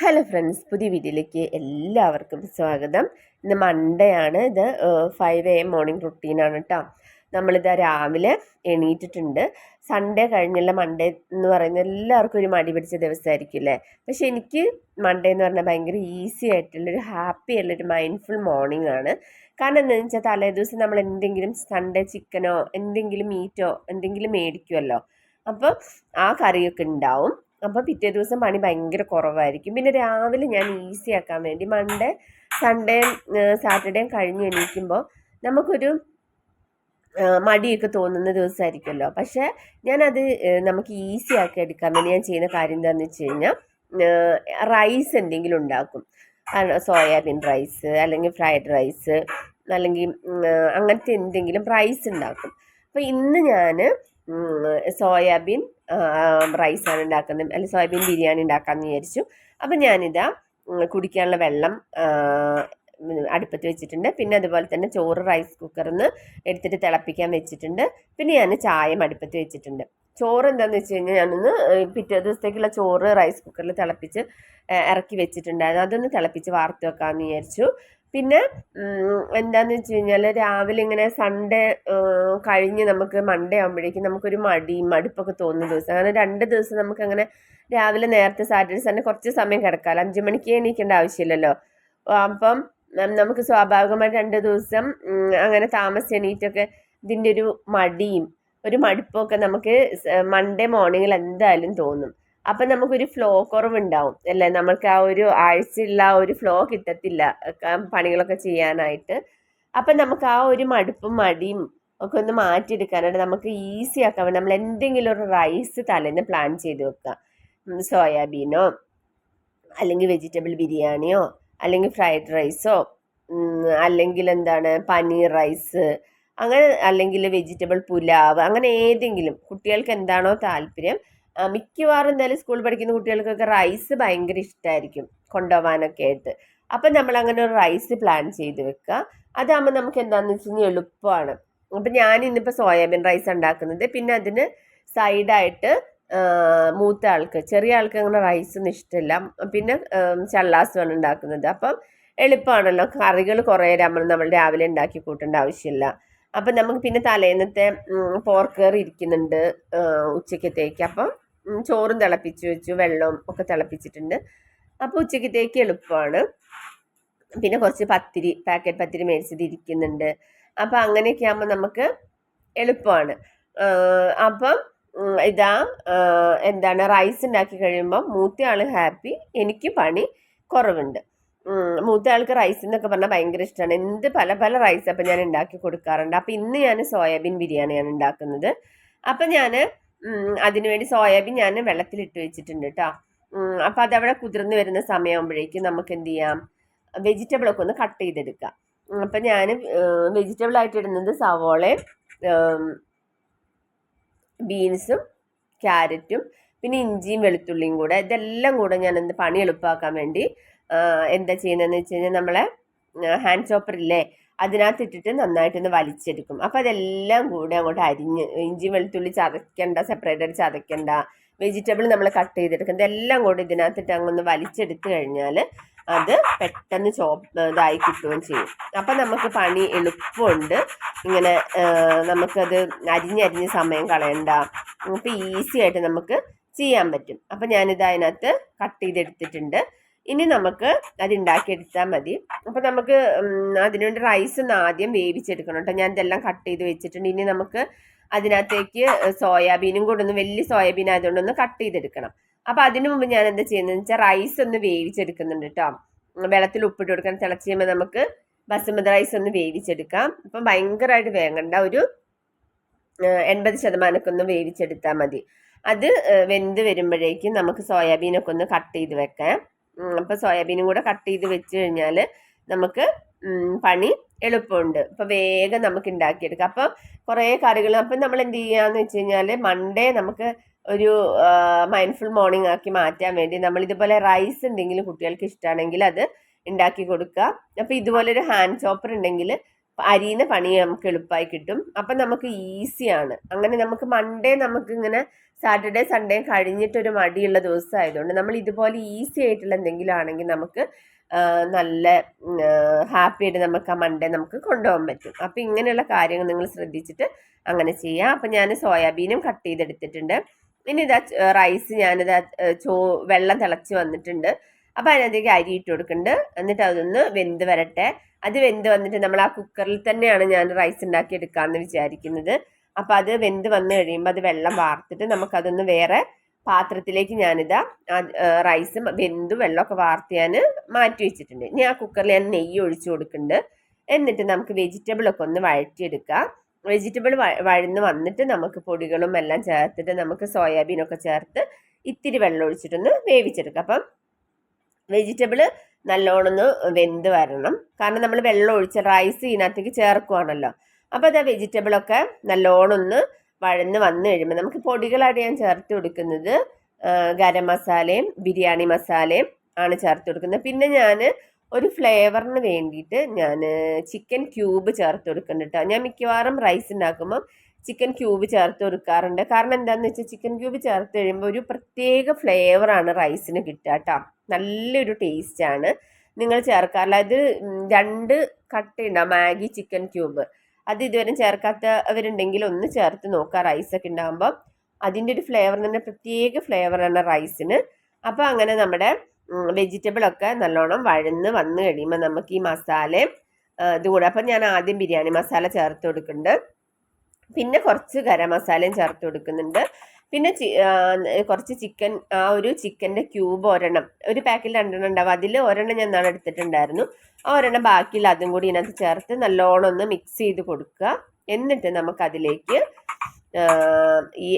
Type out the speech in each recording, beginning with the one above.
Hello friends പുതിയ വീഡിയോയിലേക്ക് എല്ലാവർക്കും സ്വാഗതം. ഇന്ന് മൺഡേ ആണ് ഇത് ഫൈവ് എ എം മോർണിംഗ് റുട്ടീനാണ് കേട്ടോ നമ്മളിതാ രാവിലെ എണീറ്റിട്ടുണ്ട്. സൺഡേ കഴിഞ്ഞുള്ള മൺഡേ എന്ന് പറയുന്നത് എല്ലാവർക്കും ഒരു മടി പിടിച്ച ദിവസമായിരിക്കും അല്ലേ പക്ഷെ എനിക്ക് മൺഡേ എന്ന് പറഞ്ഞാൽ ഭയങ്കര ഈസി ആയിട്ടുള്ള ഒരു ഹാപ്പി ആയിട്ടുള്ളൊരു മൈൻഡ്ഫുൾ മോർണിംഗ് ആണ്. കാരണം എന്താണെന്ന് വെച്ചാൽ തലേ ദിവസം നമ്മൾ എന്തെങ്കിലും സൺഡേ ചിക്കനോ എന്തെങ്കിലും മീറ്റോ എന്തെങ്കിലും മേടിക്കുമല്ലോ അപ്പോൾ ആ കറിയൊക്കെ ഉണ്ടാവും. അപ്പോൾ പിറ്റേ ദിവസം പണി ഭയങ്കര കുറവായിരിക്കും. പിന്നെ രാവിലെ ഞാൻ ഈസി ആക്കാൻ വേണ്ടി മൺഡേ സൺഡേ സാറ്റർഡേയും കഴിഞ്ഞ് എണീക്കുമ്പോൾ നമുക്കൊരു മടിയൊക്കെ തോന്നുന്ന ദിവസമായിരിക്കുമല്ലോ പക്ഷേ ഞാനത് നമുക്ക് ഈസി ആക്കി എടുക്കാൻ വേണ്ടി ഞാൻ ചെയ്യുന്ന കാര്യം എന്താണെന്ന് വെച്ച് കഴിഞ്ഞാൽ റൈസ് എന്തെങ്കിലും ഉണ്ടാക്കും. സോയാബീൻ റൈസ് അല്ലെങ്കിൽ ഫ്രൈഡ് റൈസ് അല്ലെങ്കിൽ അങ്ങനത്തെ എന്തെങ്കിലും റൈസ് ഉണ്ടാക്കും. അപ്പോൾ ഇന്ന് ഞാൻ സോയാബീൻ റൈസാണ് ഉണ്ടാക്കുന്നത്. അല്ലെങ്കിൽ സോയാബീൻ ബിരിയാണി ഉണ്ടാക്കാമെന്ന് വിചാരിച്ചു. അപ്പം ഞാനിതാ കുടിക്കാനുള്ള വെള്ളം അടുപ്പത്ത് വെച്ചിട്ടുണ്ട്. പിന്നെ അതുപോലെ തന്നെ ചോറ് റൈസ് കുക്കറിൽ നിന്ന് എടുത്തിട്ട് തിളപ്പിക്കാൻ വെച്ചിട്ടുണ്ട്. പിന്നെ ഞാൻ ചായം അടുപ്പത്ത് വെച്ചിട്ടുണ്ട്. ചോറ് എന്താണെന്ന് വെച്ച് കഴിഞ്ഞാൽ ഞാനൊന്ന് പിറ്റേ ദിവസത്തേക്കുള്ള ചോറ് റൈസ് കുക്കറിൽ തിളപ്പിച്ച് ഇറക്കി വെച്ചിട്ടുണ്ടായിരുന്നു. അതൊന്ന് തിളപ്പിച്ച് വാർത്ത് വെക്കാമെന്ന് വിചാരിച്ചു. പിന്നെ എന്താന്ന് വെച്ച് കഴിഞ്ഞാൽ രാവിലെ ഇങ്ങനെ സൺഡേ കഴിഞ്ഞ് നമുക്ക് മൺഡേ ആകുമ്പോഴേക്കും നമുക്കൊരു മടി മടുപ്പൊക്കെ തോന്നുന്ന ദിവസം. അങ്ങനെ രണ്ട് ദിവസം നമുക്കങ്ങനെ രാവിലെ നേരത്തെ സാറ്റർഡേ സൺഡേ കുറച്ച് സമയം കിടക്കാമല്ലോ അഞ്ച് മണിക്ക് എണീക്കേണ്ട ആവശ്യമില്ലല്ലോ. അപ്പം നമുക്ക് സ്വാഭാവികമായി രണ്ട് ദിവസം അങ്ങനെ താമസിച്ച് എണീറ്റൊക്കെ ഇതിന്റെ ഒരു മടിയും ഒരു മടുപ്പൊക്കെ നമുക്ക് മൺഡേ മോർണിംഗിൽ എന്തായാലും തോന്നും. അപ്പം നമുക്കൊരു ഫ്ലോ കുറവുണ്ടാവും അല്ലേ? നമുക്ക് ആ ഒരു ആഴ്ചയുള്ള ആ ഒരു ഫ്ലോ കിട്ടത്തില്ല പണികളൊക്കെ ചെയ്യാനായിട്ട്. അപ്പം നമുക്ക് ആ ഒരു മടുപ്പും മടിയും ഒക്കെ ഒന്ന് മാറ്റിയെടുക്കാനായിട്ട് നമുക്ക് ഈസി ആക്കാൻ നമ്മൾ എന്തെങ്കിലും ഒരു റൈസ് തലേന്ന് പ്ലാൻ ചെയ്ത് വെക്കുക. സോയാബീനോ അല്ലെങ്കിൽ വെജിറ്റബിൾ ബിരിയാണിയോ അല്ലെങ്കിൽ ഫ്രൈഡ് റൈസോ അല്ലെങ്കിൽ എന്താണ് പനീർ റൈസ് അങ്ങനെ അല്ലെങ്കിൽ വെജിറ്റബിൾ പുലാവ് അങ്ങനെ ഏതെങ്കിലും കുട്ടികൾക്ക് എന്താണോ താല്പര്യം മിക്കവാറും എന്തായാലും സ്കൂളിൽ പഠിക്കുന്ന കുട്ടികൾക്കൊക്കെ റൈസ് ഭയങ്കര ഇഷ്ടമായിരിക്കും കൊണ്ടുപോകാനൊക്കെ ആയിട്ട്. അപ്പം നമ്മൾ അങ്ങനെ ഒരു റൈസ് പ്ലാൻ ചെയ്ത് വെക്കുക. അതാകുമ്പോൾ നമുക്ക് എന്താണെന്ന് വെച്ച് കഴിഞ്ഞാൽ എളുപ്പമാണ്. അപ്പം ഞാൻ ഇന്നിപ്പോൾ സോയാബീൻ റൈസ് ഉണ്ടാക്കുന്നത്. പിന്നെ അതിന് സൈഡായിട്ട് മൂത്ത ആൾക്ക് ചെറിയ ആൾക്ക് അങ്ങനെ റൈസ് ഒന്നും ഇഷ്ടമില്ല. പിന്നെ ചള്ളാസുമാണ് ഉണ്ടാക്കുന്നത്. അപ്പം എളുപ്പമാണല്ലോ. കറികൾ കുറേ നമ്മൾ നമ്മൾ രാവിലെ ഉണ്ടാക്കി കൂട്ടേണ്ട ആവശ്യമില്ല. അപ്പം നമുക്ക് പിന്നെ തലേന്നത്തെ പോർക്കറി ഇരിക്കുന്നുണ്ട് ഉച്ചക്കത്തേക്ക്. അപ്പം ചോറും തിളപ്പിച്ച് വെച്ചു വെള്ളവും ഒക്കെ തിളപ്പിച്ചിട്ടുണ്ട്. അപ്പോൾ ഉച്ചക്കത്തേക്ക് എളുപ്പമാണ്. പിന്നെ കുറച്ച് പത്തിരി പാക്കറ്റ് പത്തിരി മേടിച്ചത് ഇരിക്കുന്നുണ്ട്. അപ്പോൾ അങ്ങനെയൊക്കെ ആകുമ്പോൾ നമുക്ക് എളുപ്പമാണ്. അപ്പം ഇതാ എന്താണ് റൈസ് ഉണ്ടാക്കി കഴിയുമ്പോൾ മൂത്ത ആൾ ഹാപ്പി എനിക്ക് പണി കുറവുണ്ട്. മൂത്ത ആൾക്ക് റൈസ് എന്നൊക്കെ പറഞ്ഞാൽ ഭയങ്കര ഇഷ്ടമാണ് എന്ത് പല പല റൈസ് അപ്പം ഞാൻ ഉണ്ടാക്കി കൊടുക്കാറുണ്ട്. അപ്പം ഇന്ന് ഞാൻ സോയാബീൻ ബിരിയാണിയാണ് ഉണ്ടാക്കുന്നത്. അപ്പം ഞാൻ അതിനുവേണ്ടി സോയാബീൻ ഞാൻ വെള്ളത്തിലിട്ട് വെച്ചിട്ടുണ്ട് കേട്ടോ അപ്പോൾ അതവിടെ കുതിർന്ന് വരുന്ന സമയമാകുമ്പോഴേക്കും നമുക്ക് എന്ത് ചെയ്യാം വെജിറ്റബിളൊക്കെ ഒന്ന് കട്ട് ചെയ്തെടുക്കാം. അപ്പം ഞാൻ വെജിറ്റബിൾ ആയിട്ട് ഇടുന്നത് സവോളയും ബീൻസും ക്യാരറ്റും പിന്നെ ഇഞ്ചിയും വെളുത്തുള്ളിയും കൂടെ. ഇതെല്ലാം കൂടെ ഞാൻ എന്ത് പണി എളുപ്പമാക്കാൻ വേണ്ടി എന്താ ചെയ്യുന്നതെന്ന് വെച്ച് കഴിഞ്ഞാൽ നമ്മളെ ഹാൻഡ് ചോപ്പർ ഇല്ലേ? അതിനകത്ത് ഇട്ടിട്ട് നന്നായിട്ടൊന്ന് വലിച്ചെടുക്കും. അപ്പോൾ അതെല്ലാം കൂടെ അങ്ങോട്ട് അരിഞ്ഞ് ഇഞ്ചി വെളുത്തുള്ളി ചതയ്ക്കണ്ട സെപ്പറേറ്റ് ചതയ്ക്കണ്ട വെജിറ്റബിൾ നമ്മൾ കട്ട് ചെയ്തെടുക്കുന്നത് എല്ലാം കൂടി ഇതിനകത്തിട്ട് അങ്ങൊന്ന് വലിച്ചെടുത്ത് കഴിഞ്ഞാൽ അത് പെട്ടെന്ന് ചോപ്പ് ഇതായി കിട്ടുകയും ചെയ്യും. അപ്പം നമുക്ക് പണി എളുപ്പമുണ്ട്. ഇങ്ങനെ നമുക്കത് അരിഞ്ഞരിഞ്ഞ് സമയം കളയണ്ട. അപ്പം ഈസി ആയിട്ട് നമുക്ക് ചെയ്യാൻ പറ്റും. അപ്പം ഞാനിത് അതിനകത്ത് കട്ട് ചെയ്തെടുത്തിട്ടുണ്ട്. ഇനി നമുക്ക് അത് ഉണ്ടാക്കിയെടുത്താൽ മതി. അപ്പോൾ നമുക്ക് അതിനുവേണ്ടി റൈസ് ഒന്ന് ആദ്യം വേവിച്ചെടുക്കണം കേട്ടോ ഞാൻ ഇതെല്ലാം കട്ട് ചെയ്ത് വെച്ചിട്ടുണ്ട്. ഇനി നമുക്ക് അതിനകത്തേക്ക് സോയാബീനും കൂടെ ഒന്ന് വലിയ സോയാബീൻ ആയതുകൊണ്ട് ഒന്ന് കട്ട് ചെയ്തെടുക്കണം. അപ്പോൾ അതിനു മുമ്പ് ഞാൻ എന്താ ചെയ്യുന്നത് വെച്ചാൽ റൈസ് ഒന്ന് വേവിച്ചെടുക്കുന്നുണ്ട് കേട്ടോ വെള്ളത്തിൽ ഉപ്പിട്ട് കൊടുക്കാൻ തിളച്ച് കഴിയുമ്പോൾ നമുക്ക് ബസുമതി റൈസ് ഒന്ന് വേവിച്ചെടുക്കാം. അപ്പം ഭയങ്കരമായിട്ട് വേങ്ങണ്ട ഒരു എൺപത് ശതമാനമൊക്കെ ഒന്ന് വേവിച്ചെടുത്താൽ മതി. അത് വെന്ത് വരുമ്പോഴേക്കും നമുക്ക് സോയാബീനൊക്കെ ഒന്ന് കട്ട് ചെയ്ത് വെക്കാം. അപ്പോൾ സോയാബീനും കൂടെ കട്ട് ചെയ്ത് വെച്ച് കഴിഞ്ഞാൽ നമുക്ക് പണി എളുപ്പമുണ്ട്. അപ്പോൾ വേഗം നമുക്ക് ഉണ്ടാക്കിയെടുക്കാം അപ്പോൾ കുറേ കറികൾ അപ്പം നമ്മൾ എന്ത് ചെയ്യാന്ന് വെച്ച് കഴിഞ്ഞാൽ മൺഡേ നമുക്ക് ഒരു മൈൻഡ്ഫുൾ മോർണിംഗ് ആക്കി മാറ്റാൻ വേണ്ടി നമ്മൾ ഇതുപോലെ റൈസ് എന്തെങ്കിലും കുട്ടികൾക്ക് ഇഷ്ടമാണെങ്കിൽ അത് ഉണ്ടാക്കി കൊടുക്കുക. അപ്പോൾ ഇതുപോലെ ഒരു ഹാൻഡ് ചോപ്പർ ഉണ്ടെങ്കിൽ അരിയുന്ന പണി നമുക്ക് എളുപ്പമായി കിട്ടും. അപ്പം നമുക്ക് ഈസിയാണ്. അങ്ങനെ നമുക്ക് മൺഡേ നമുക്കിങ്ങനെ സാറ്റർഡേ സൺഡേ കഴിഞ്ഞിട്ടൊരു മടിയുള്ള ദിവസമായതുകൊണ്ട് നമ്മൾ ഇതുപോലെ ഈസി ആയിട്ടുള്ള എന്തെങ്കിലും ആണെങ്കിൽ നമുക്ക് നല്ല ഹാപ്പി ആയിട്ട് നമുക്ക് ആ മൺഡേ നമുക്ക് കൊണ്ടുപോകാൻ പറ്റും. അപ്പോൾ ഇങ്ങനെയുള്ള കാര്യങ്ങൾ നിങ്ങൾ ശ്രദ്ധിച്ചിട്ട് അങ്ങനെ ചെയ്യാം അപ്പം ഞാൻ സോയാബീനും കട്ട് ചെയ്തെടുത്തിട്ടുണ്ട്. ഇനി ഇതാ റൈസ് ഞാനിതാ ചോ വെള്ളം തിളച്ച് വന്നിട്ടുണ്ട്. അപ്പോൾ അതിനകത്തേക്ക് അരി ഇട്ട് കൊടുക്കുന്നുണ്ട് എന്നിട്ട് അതൊന്ന് വെന്ത് വരട്ടെ. അത് വെന്ത് വന്നിട്ട് നമ്മൾ ആ കുക്കറിൽ തന്നെയാണ് ഞാൻ റൈസ് ഉണ്ടാക്കി എടുക്കാമെന്ന് വിചാരിക്കുന്നത്. അപ്പോൾ അത് വെന്ത് വന്നു കഴിയുമ്പോൾ അത് വെള്ളം വാർത്തിട്ട് നമുക്കതൊന്ന് വേറെ പാത്രത്തിലേക്ക് ഞാനിതാ റൈസും വെന്തു വെള്ളമൊക്കെ വാർത്ത് ഞാൻ മാറ്റി വെച്ചിട്ടുണ്ട്. ഇനി ആ കുക്കറിൽ ഞാൻ നെയ്യ് ഒഴിച്ചു കൊടുക്കുന്നുണ്ട് എന്നിട്ട് നമുക്ക് വെജിറ്റബിളൊക്കെ ഒന്ന് വഴറ്റിയെടുക്കാം. വെജിറ്റബിൾ വഴന്ന് വന്നിട്ട് നമുക്ക് പൊടികളും എല്ലാം ചേർത്തിട്ട് നമുക്ക് സോയാബീനൊക്കെ ചേർത്ത് ഇത്തിരി വെള്ളം ഒഴിച്ചിട്ടൊന്ന് വേവിച്ചെടുക്കാം. അപ്പം വെജിറ്റബിൾ നല്ലോണം ഒന്ന് വെന്ത് വരണം. കാരണം നമ്മൾ വെള്ളം ഒഴിച്ച റൈസ് ഇതിനകത്തേക്ക് ചേർക്കുവാണല്ലോ. അപ്പോൾ അത് വെജിറ്റബിളൊക്കെ നല്ലോണം ഒന്ന് വഴന്ന് വന്ന് കഴിയുമ്പോൾ നമുക്ക് പൊടികളാണ് ഞാൻ ചേർത്ത് കൊടുക്കുന്നത് ഗരം മസാലയും ബിരിയാണി മസാലയും ആണ് ചേർത്ത് കൊടുക്കുന്നത്. പിന്നെ ഞാൻ ഒരു ഫ്ലേവറിന് വേണ്ടിയിട്ട് ഞാൻ ചിക്കൻ ക്യൂബ് ചേർത്ത് കൊടുക്കുന്നുണ്ട് കേട്ടോ ഞാൻ മിക്കവാറും റൈസ് ഉണ്ടാക്കുമ്പോൾ ചിക്കൻ ക്യൂബ് ചേർത്ത് കൊടുക്കാറുണ്ട് കാരണം എന്താണെന്ന് വെച്ചാൽ ചിക്കൻ ക്യൂബ് ചേർത്ത് കഴിയുമ്പോൾ ഒരു പ്രത്യേക ഫ്ലേവറാണ് റൈസിന് കിട്ടുക കേട്ടോ നല്ലൊരു ടേസ്റ്റാണ് നിങ്ങൾ ചേർക്കാറില്ല. അത് രണ്ട് കട്ടയുണ്ടാവും. Maggi chicken cube. അത് ഇതുവരെ ചേർക്കാത്തവരുണ്ടെങ്കിൽ ഒന്ന് ചേർത്ത് നോക്കുക. റൈസൊക്കെ ഉണ്ടാകുമ്പോൾ അതിന്റെ ഒരു ഫ്ലേവർ തന്നെ പ്രത്യേക ഫ്ലേവറാണ് റൈസിന് അപ്പോൾ അങ്ങനെ നമ്മുടെ വെജിറ്റബിളൊക്കെ നല്ലോണം വഴന്ന് വന്ന് കഴിയുമ്പോൾ നമുക്ക് ഈ മസാലയും ഇതുകൂടെ അപ്പം ഞാൻ ആദ്യം ബിരിയാണി മസാല ചേർത്ത് കൊടുക്കുന്നുണ്ട്. പിന്നെ കുറച്ച് ഗരം മസാലയും ചേർത്ത് കൊടുക്കുന്നുണ്ട്. പിന്നെ കുറച്ച് ചിക്കൻ ആ ഒരു ചിക്കന്റെ ക്യൂബ് ഒരെണ്ണം ഒരു പാക്കിൽ രണ്ടെണ്ണം ഉണ്ടാവും. അതിൽ ഒരെണ്ണം ഞാൻ നാളെ എടുത്തിട്ടുണ്ടായിരുന്നു. ആ ഒരെണ്ണം ബാക്കിയുള്ള അതും കൂടി ഇതിനകത്ത് ചേർത്ത് നല്ലോണം ഒന്ന് മിക്സ് ചെയ്ത് കൊടുക്കുക. എന്നിട്ട് നമുക്കതിലേക്ക് ഈ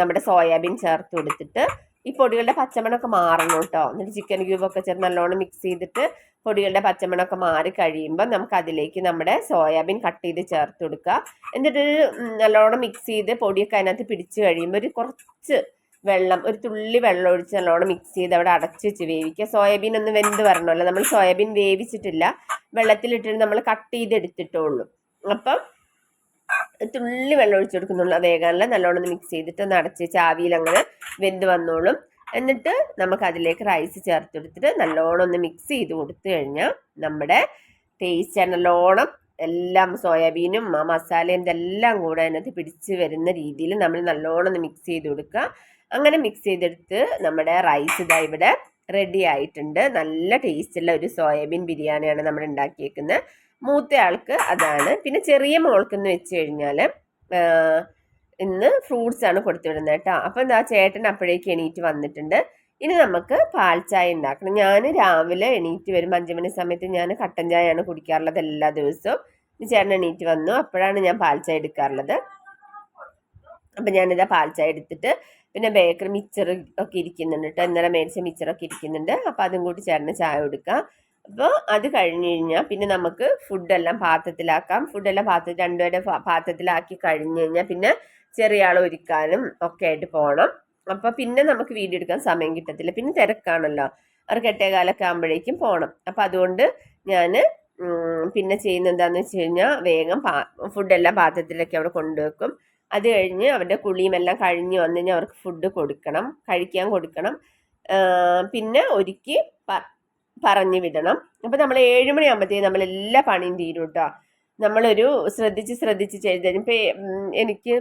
നമ്മുടെ സോയാബീൻ ചേർത്ത് കൊടുത്തിട്ട് ഈ പൊടികളുടെ പച്ചമണമൊക്കെ മാറണം കേട്ടോ. എന്നിട്ട് ചിക്കൻ ക്യൂബൊക്കെ ചേർത്ത് നല്ലോണം മിക്സ് ചെയ്തിട്ട് പൊടികളുടെ പച്ചമണമൊക്കെ മാറി കഴിയുമ്പോൾ നമുക്ക് അതിലേക്ക് നമ്മുടെ സോയാബീൻ കട്ട് ചെയ്ത് ചേർത്ത് കൊടുക്കുക. എന്നിട്ട് നല്ലോണം മിക്സ് ചെയ്ത് പൊടിയൊക്കെ അതിനകത്ത് പിടിച്ച് കഴിയുമ്പോൾ ഒരു കുറച്ച് വെള്ളം ഒരു തുള്ളി വെള്ളം ഒഴിച്ച് നല്ലോണം മിക്സ് ചെയ്ത് അവിടെ അടച്ച് വെച്ച് വേവിക്കുക. സോയാബീൻ ഒന്ന് വെന്ത് വരണമല്ലോ. നമ്മൾ സോയാബീൻ വേവിച്ചിട്ടില്ല. വെള്ളത്തിലിട്ടിട്ട് നമ്മൾ കട്ട് ചെയ്തെടുത്തിട്ടുള്ളൂ അപ്പം തുള്ളി വെള്ളം ഒഴിച്ചു കൊടുക്കുന്നുള്ളൂ. വേഗമല്ല നല്ലോണം മിക്സ് ചെയ്തിട്ട് ഒന്ന് അടച്ച് ചാവിയിൽ അങ്ങനെ വെന്ത് വന്നോളും. എന്നിട്ട് നമുക്ക് അതിലേക്ക് റൈസ് ചേർത്ത് കൊടുത്തിട്ട് നല്ലോണം ഒന്ന് മിക്സ് ചെയ്ത് കൊടുത്തു കഴിഞ്ഞാൽ നമ്മുടെ ടേസ്റ്റ് നല്ലോണം എല്ലാം സോയാബീനും ആ മസാലയും ഇതെല്ലാം കൂടെ അതിനകത്ത് പിടിച്ച് വരുന്ന രീതിയിൽ നമ്മൾ നല്ലോണം ഒന്ന് മിക്സ് ചെയ്ത് കൊടുക്കുക. അങ്ങനെ മിക്സ് ചെയ്തെടുത്ത് നമ്മുടെ റൈസ് ഇതാ ഇവിടെ റെഡി ആയിട്ടുണ്ട്. നല്ല ടേസ്റ്റുള്ള ഒരു സോയാബീൻ ബിരിയാണിയാണ് നമ്മൾ ഉണ്ടാക്കിയേക്കുന്നത്. മൂത്ത ആൾക്ക് അതാണ്. പിന്നെ ചെറിയ മോൾക്കെന്ന് വെച്ച് കഴിഞ്ഞാൽ ഇന്ന് ഫ്രൂട്ട്സ് ആണ് കൊടുത്തുവിടുന്നത് കേട്ടോ. അപ്പം എന്താ ചേട്ടൻ അപ്പോഴേക്ക് എണീറ്റ് വന്നിട്ടുണ്ട്. ഇനി നമുക്ക് പാൽ ചായ ഉണ്ടാക്കണം. ഞാൻ രാവിലെ എണീറ്റ് വരുമ്പോൾ അഞ്ച് മണി സമയത്ത് ഞാൻ കട്ടൻ ചായയാണ് കുടിക്കാറുള്ളത് എല്ലാ ദിവസവും. ചേട്ടൻ എണീറ്റ് വന്നു. അപ്പോഴാണ് ഞാൻ പാൽ ചായ എടുക്കാറുള്ളത്. അപ്പം ഞാനിതാ പാൽ ചായ എടുത്തിട്ട് പിന്നെ ബേക്കറി മിച്ചർ ഒക്കെ ഇരിക്കുന്നുണ്ട് കേട്ടോ. ഇന്നലെ മേടിച്ച മിച്ചറൊക്കെ ഇരിക്കുന്നുണ്ട്. അപ്പോൾ അതും കൂടി ചേട്ടന് ചായ കൊടുക്കാം. അപ്പോൾ അത് കഴിഞ്ഞ് കഴിഞ്ഞാൽ പിന്നെ നമുക്ക് ഫുഡെല്ലാം പാത്രത്തിലാക്കാം. ഫുഡെല്ലാം പാത്രത്തിൽ രണ്ടുപേരുടെ പാത്രത്തിലാക്കി കഴിഞ്ഞ് കഴിഞ്ഞാൽ പിന്നെ ചെറിയ ആൾ ഒരുക്കാനും ഒക്കെ ആയിട്ട് പോകണം അപ്പോൾ പിന്നെ നമുക്ക് വീഡിയോ എടുക്കാൻ സമയം കിട്ടത്തില്ല. പിന്നെ തിരക്കാണല്ലോ. അവർക്ക് എട്ടേകാലൊക്കെ ആകുമ്പോഴേക്കും പോകണം അപ്പോൾ അതുകൊണ്ട് ഞാൻ പിന്നെ ചെയ്യുന്ന എന്താണെന്ന് വെച്ച് കഴിഞ്ഞാൽ വേഗം പാ ഫുഡെല്ലാം പാത്രത്തിലൊക്കെ അവിടെ കൊണ്ടുവെക്കും. അത് കഴിഞ്ഞ് അവരുടെ കുളിയും എല്ലാം കഴിഞ്ഞ് വന്നു കഴിഞ്ഞാൽ അവർക്ക് ഫുഡ് കൊടുക്കണം. കഴിക്കാൻ കൊടുക്കണം. പിന്നെ ഒരുക്കി പറഞ്ഞു വിടണം. അപ്പോൾ നമ്മൾ ഏഴ് മണിയാകുമ്പോഴത്തേക്കും നമ്മൾ എല്ലാ പണിയും തീരും കേട്ടോ നമ്മളൊരു ശ്രദ്ധിച്ച് ശ്രദ്ധിച്ച് ചെയ്ത് ഇപ്പോൾ എനിക്ക്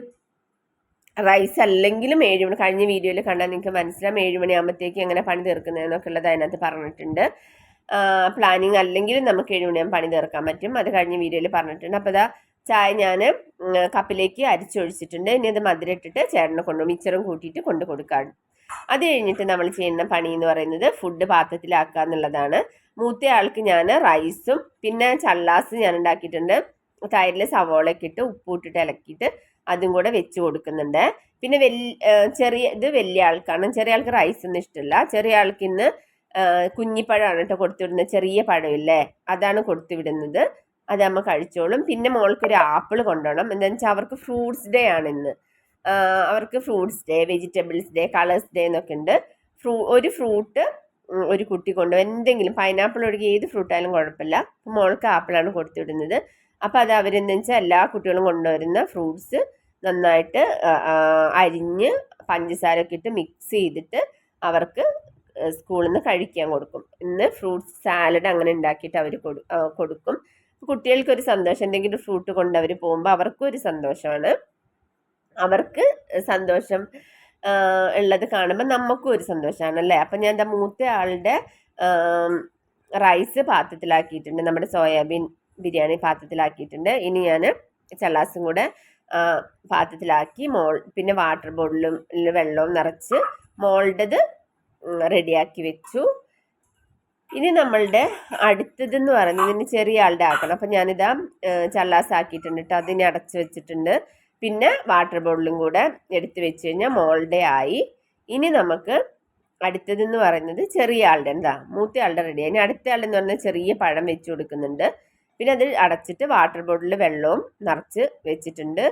റൈസ് അല്ലെങ്കിലും ഏഴ് മണി കഴിഞ്ഞ വീഡിയോയിൽ കണ്ടാൽ നിങ്ങൾക്ക് മനസ്സിലാവും. ഏഴ് മണിയാകുമ്പോഴത്തേക്ക് എങ്ങനെ പണി തീർക്കുന്നതെന്നൊക്കെ ഉള്ളത് അതിനകത്ത് പറഞ്ഞിട്ടുണ്ട്. പ്ലാനിങ് അല്ലെങ്കിലും നമുക്ക് ഏഴ് മണിയാകുമ്പോൾ പണി തീർക്കാൻ പറ്റും. അത് കഴിഞ്ഞ വീഡിയോയിൽ പറഞ്ഞിട്ടുണ്ട്. അപ്പോൾ അതാ ചായ ഞാൻ കപ്പിലേക്ക് അരിച്ചൊഴിച്ചിട്ടുണ്ട്. ഇനി അത് മധുരം ഇട്ടിട്ട് ചേട്ടനെ കൊണ്ടു മിച്ചറും കൂട്ടിയിട്ട് കൊണ്ടു കൊടുക്കാൻ അത് കഴിഞ്ഞിട്ട് നമ്മൾ ചെയ്യുന്ന പണി എന്ന് പറയുന്നത് ഫുഡ് പാത്രത്തിലാക്കുക എന്നുള്ളതാണ്. മൂത്ത ആൾക്ക് ഞാൻ റൈസും പിന്നെ ചള്ളാസ് ഞാൻ ഉണ്ടാക്കിയിട്ടുണ്ട്. തൈരിൽ സവോളയൊക്കെ ഇട്ട് ഉപ്പിട്ടിട്ട് ഇളക്കിയിട്ട് അതും കൂടെ വെച്ച് കൊടുക്കുന്നുണ്ട്. പിന്നെ വലിയ ചെറിയ ഇത് വലിയ ആൾക്കാണ്. ചെറിയ ആൾക്ക് റൈസ് ഒന്നും ഇഷ്ടമില്ല ചെറിയ ആൾക്ക് ഇന്ന് കുഞ്ഞിപ്പഴമാണ് കേട്ടോ കൊടുത്തുവിടുന്നത്. ചെറിയ പഴമില്ലേ? അതാണ് കൊടുത്തുവിടുന്നത്. അത് നമ്മൾ കഴിച്ചോളും. പിന്നെ മോൾക്ക് ഒരു ആപ്പിൾ കൊണ്ടുപോകണം എന്താണെന്ന് വെച്ചാൽ അവർക്ക് ഫ്രൂട്ട്സ് ഡേ ആണ് ഇന്ന്. അവർക്ക് fruits day vegetables day colours day എന്നൊക്കെ ഉണ്ട്. ഫ്രൂ ഒരു ഫ്രൂട്ട് ഒരു കുട്ടി കൊണ്ടുപോകും എന്തെങ്കിലും പൈനാപ്പിൾ ഒഴുകി ഏത് ഫ്രൂട്ടായാലും കുഴപ്പമില്ല. മോൾക്ക് ആപ്പിളാണ് കൊടുത്തുവിടുന്നത് അപ്പോൾ അത് അവരെന്താ വെച്ചാൽ എല്ലാ കുട്ടികളും കൊണ്ടുവരുന്ന ഫ്രൂട്ട്സ് നന്നായിട്ട് അരിഞ്ഞ് പഞ്ചസാരയൊക്കെ ഇട്ട് മിക്സ് ചെയ്തിട്ട് അവർക്ക് സ്കൂളിൽ നിന്ന് കഴിക്കാൻ കൊടുക്കും. ഇന്ന് ഫ്രൂട്ട്സ് സാലഡ് അങ്ങനെ ഉണ്ടാക്കിയിട്ട് അവർ കൊടുക്കും. കുട്ടികൾക്കൊരു സന്തോഷം. എന്തെങ്കിലും ഫ്രൂട്ട് കൊണ്ടവർ പോകുമ്പോൾ അവർക്കും ഒരു സന്തോഷമാണ്. അവർക്ക് സന്തോഷം ഉള്ളത് കാണുമ്പോൾ നമുക്കും ഒരു സന്തോഷമാണ് അല്ലേ അപ്പം ഞാൻ എന്താ മൂത്ത ആളുടെ റൈസ് പാത്രത്തിലാക്കിയിട്ടുണ്ട്. നമ്മുടെ സോയാബീൻ ബിരിയാണി പാത്രത്തിലാക്കിയിട്ടുണ്ട്. ഇനി ഞാൻ ചള്ളാസും കൂടെ പാത്രത്തിലാക്കി മോൾ പിന്നെ വാട്ടർ ബോട്ടിലും വെള്ളവും നിറച്ച് മോളുടേത് റെഡിയാക്കി വെച്ചു. ഇനി നമ്മളുടെ അടുത്തതെന്ന് പറയുന്നത് ഇനി ചെറിയ ആളുടെ ആക്കണം. അപ്പം ഞാനിതാ ചല്ലാസ് ആക്കിയിട്ടുണ്ട് കേട്ടോ അതിനെ അടച്ചു വെച്ചിട്ടുണ്ട്. പിന്നെ വാട്ടർ ബോട്ടിലും കൂടെ എടുത്ത് വെച്ച് കഴിഞ്ഞാൽ മോളുടെ ആയി. ഇനി നമുക്ക് അടുത്തതെന്ന് പറയുന്നത് ചെറിയ ആളുടെ എന്താ മൂത്ത ആളുടെ റെഡി ഇനി അടുത്ത ആളുടെ എന്ന് പറഞ്ഞാൽ ചെറിയ പഴം വെച്ച് കൊടുക്കുന്നുണ്ട്. പിന്നെ അത് അടച്ചിട്ട് വാട്ടർ ബോട്ടിൽ വെള്ളവും നിറച്ച് വെച്ചിട്ടുണ്ട്.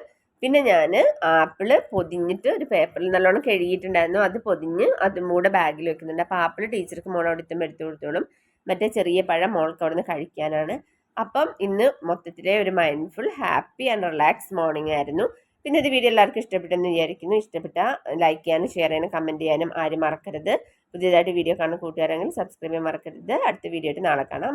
പിന്നെ ഞാൻ ആപ്പിൾ പൊതിഞ്ഞിട്ട് ഒരു പേപ്പറിൽ നല്ലോണം കഴുകിയിട്ടുണ്ടായിരുന്നു. അത് പൊതിഞ്ഞ് അതും കൂടെ ബാഗിൽ വെക്കുന്നുണ്ട്. അപ്പോൾ ആപ്പിൾ ടീച്ചർക്ക് മോളോട് എത്തുമ്പോൾ എടുത്തു കൊടുത്തോളും. മറ്റേ ചെറിയ പഴം മോൾക്ക് അവിടെ നിന്ന് കഴിക്കാനാണ്. അപ്പം ഇന്ന് മൊത്തത്തിലെ ഒരു mindful happy and relax morning ആയിരുന്നു. പിന്നെ ഇത് വീഡിയോ എല്ലാവർക്കും ഇഷ്ടപ്പെട്ടെന്ന് വിചാരിക്കുന്നു. ഇഷ്ടപ്പെട്ട ലൈക്ക് ചെയ്യാനും ഷെയർ ചെയ്യാനും കമന്റ് ചെയ്യാനും ആരും മറക്കരുത്. പുതിയതായിട്ട് വീഡിയോ കാണുന്ന കൂട്ടുകാരെങ്കിൽ സബ്സ്ക്രൈബ് ചെയ്യാൻ മറക്കരുത്. അടുത്ത വീഡിയോ ആയിട്ട് നാളെ കാണാം.